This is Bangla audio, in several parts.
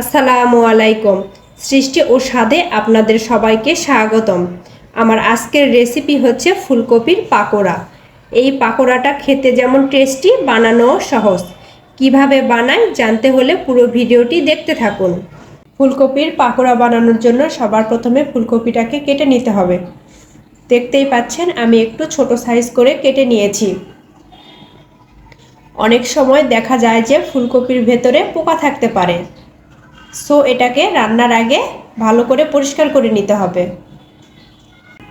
আসসালামু আলাইকুম। সৃষ্টি ও স্বাদে আপনাদের সবাইকে স্বাগতম। আমার আজকের রেসিপি হচ্ছে ফুলকপির পাকোড়া। এই পাকোড়াটা খেতে যেমন টেস্টি বানানোও সহজ। কীভাবে বানাই জানতে হলে পুরো ভিডিওটি দেখতে থাকুন। ফুলকপির পাকোড়া বানানোর জন্য সবার প্রথমে ফুলকপিটাকে কেটে নিতে হবে। দেখতেই পাচ্ছেন, আমি একটু ছোট সাইজ করে কেটে নিয়েছি। অনেক সময় দেখা যায় যে ফুলকপির ভেতরে পোকা থাকতে পারে। সো এটাকে রান্নার আগে ভালো করে পরিষ্কার করে নিতে হবে।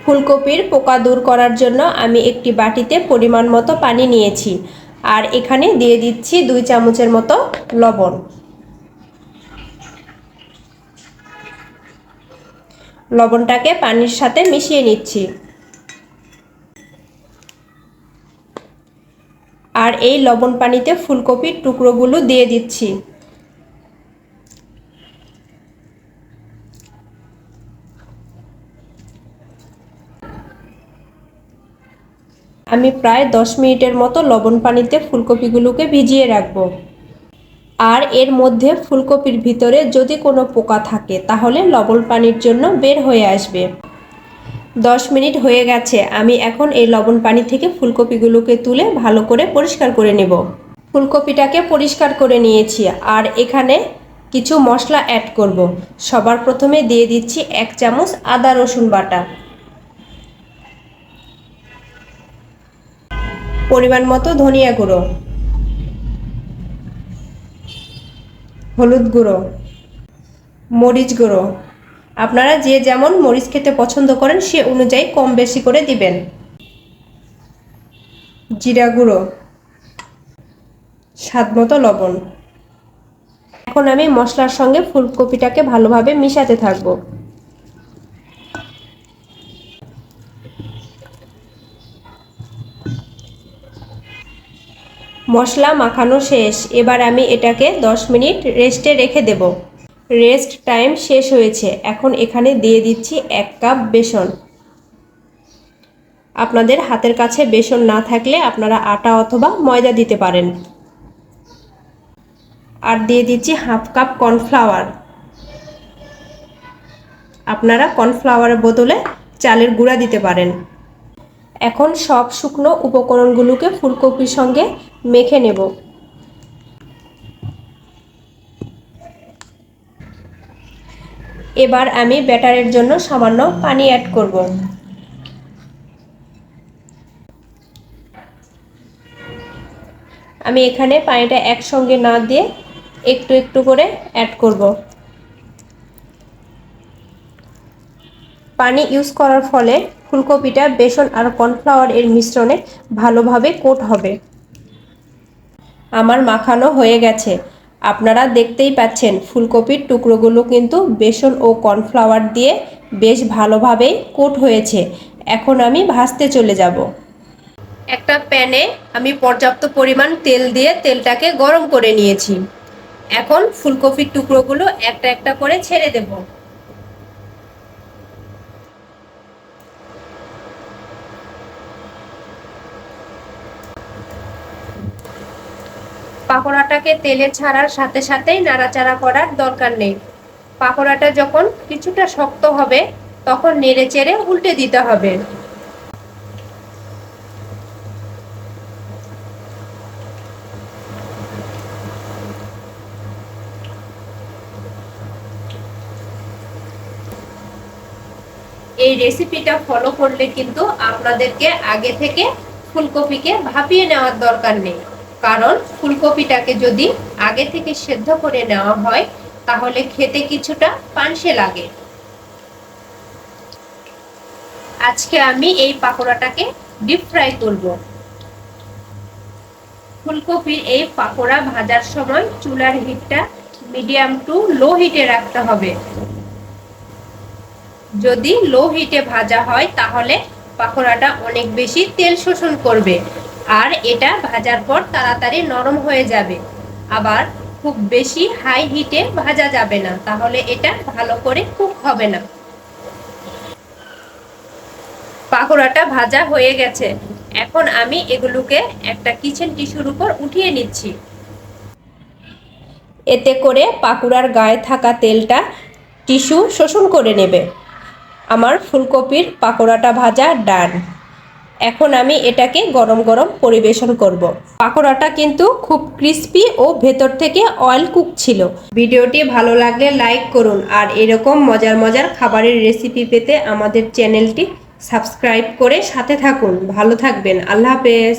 ফুলকপির পোকা দূর করার জন্য আমি একটি বাটিতে পরিমাণ মতো পানি নিয়েছি। আর এখানে দিয়ে দিচ্ছি দুই চামচের মতো লবণ। লবণটাকে পানির সাথে মিশিয়ে নিচ্ছি। আর এই লবণ পানিতে ফুলকপির টুকরোগুলো দিয়ে দিচ্ছি। আমি প্রায় দশ মিনিটের মতো লবণ পানিতে ফুলকপিগুলোকে ভিজিয়ে রাখব। আর এর মধ্যে ফুলকপির ভিতরে যদি কোনো পোকা থাকে, তাহলে লবণ পানির জন্য বের হয়ে আসবে। দশ মিনিট হয়ে গেছে, আমি এখন এই লবণ পানি থেকে ফুলকপিগুলোকে তুলে ভালো করে পরিষ্কার করে নেব। ফুলকপিটাকে পরিষ্কার করে নিয়েছি, আর এখানে কিছু মশলা অ্যাড করব। সবার প্রথমে দিয়ে দিচ্ছি এক চামচ আদা রসুন বাটা। পরিমাণ মতো ধনিয়া গুঁড়ো। হলুদ গুঁড়ো। মরিচ গুঁড়ো। আপনারা যে যেমন মরিচ খেতে পছন্দ করেন, সে অনুযায়ী কম বেশি করে দিবেন। জিরা গুঁড়ো। স্বাদ মতো লবণ। এখন আমি মশলার সঙ্গে ফুলকপিটাকে ভালোভাবে মিশাতে থাকব। মশলা মাখানো শেষ। এবার আমি এটাকে 10 মিনিট রেস্টে রেখে দেব। রেস্ট টাইম শেষ হয়েছে। এখন এখানে দিয়ে দিচ্ছি এক কাপ বেসন। আপনাদের হাতের কাছে বেসন না থাকলে আপনারা আটা অথবা ময়দা দিতে পারেন। আর দিয়ে দিচ্ছি হাফ কাপ কর্নফ্লাওয়ার। আপনারা কর্নফ্লাওয়ারের বদলে চালের গুঁড়া দিতে পারেন। এখন সব শুকনো উপকরণগুলোকে ফুলকপির সঙ্গে মেখে নেব। এবার আমি ব্যাটারের জন্য সামান্য পানি অ্যাড করব। আমি এখানে পানিটা একসঙ্গে না দিয়ে একটু একটু করে অ্যাড করব। পানি ইউজ করার ফলে ফুলকপিটা বেসন আর কর্নফ্লাওয়ার এর মিশ্রণে ভালোভাবে কোট হবে। আমার মাখানো হয়ে গেছে। আপনারা দেখতেই পাচ্ছেন, ফুলকপির টুকরোগুলো কিন্তু বেসন ও কর্নফ্লাওয়ার দিয়ে বেশ ভালোভাবেই কোট হয়েছে। এখন আমি ভাজতে চলে যাব। একটা প্যানে আমি পর্যাপ্ত পরিমাণ তেল দিয়ে তেলটাকে গরম করে নিয়েছি। এখন ফুলকপির টুকরোগুলো একটা একটা করে ছেড়ে দেবো। পাকোড়াটাকে তেলে ছাড়ার সাথে সাথেই নাড়াচাড়া করার দরকার নেই। পাকোড়াটা যখন কিছুটা শক্ত হবে, তখন নেড়ে চেড়ে উল্টে দিতে হবে। এই রেসিপিটা ফলো করলে কিন্তু আপনাদেরকে আগে থেকে ফুলকপিকে ভাপিয়ে নেওয়ার দরকার নেই। কারণ ফুলকপিটাকে যদি আগে থেকে সেদ্ধ করে নেওয়া হয়, তাহলে খেতে কিছুটা পানসে লাগে। আজকে আমি এই পাকোড়াটাকে ডিপ ফ্রাই করব। ফুলকপির এই পাকোড়া ভাজার সময় চুলার হিটটা মিডিয়াম টু লো হিটে রাখতে হবে। যদি লো হিটে ভাজা হয়, তাহলে পাকোড়াটা অনেক বেশি তেল শোষণ করবে। আর এটা ভাজার পর তাড়াতাড়ি নরম হয়ে যাবে। আবার খুব বেশি হাই হিটে ভাজা যাবে না, তাহলে এটা ভালো করে কুক হবে না। পাকোড়াটা ভাজা হয়ে গেছে। এখন আমি এগুলোকে একটা কিচেন টিস্যুর উপর উঠিয়ে নিচ্ছি। এতে করে পাকুড়ার গায়ে থাকা তেলটা টিস্যু শোষণ করে নেবে। আমার ফুলকপির পাকোড়াটা ভাজা ডান। এখন আমি এটাকে গরম গরম পরিবেশন করব। পাকোড়াটা কিন্তু খুব ক্রিস্পি ও ভেতর থেকে অয়েল কুক ছিল। ভিডিওটি ভালো লাগলে লাইক করুন আর এরকম মজার মজার খাবারের রেসিপি পেতে আমাদের চ্যানেলটি সাবস্ক্রাইব করে সাথে থাকুন। ভালো থাকবেন। আল্লাহ হাফেজ।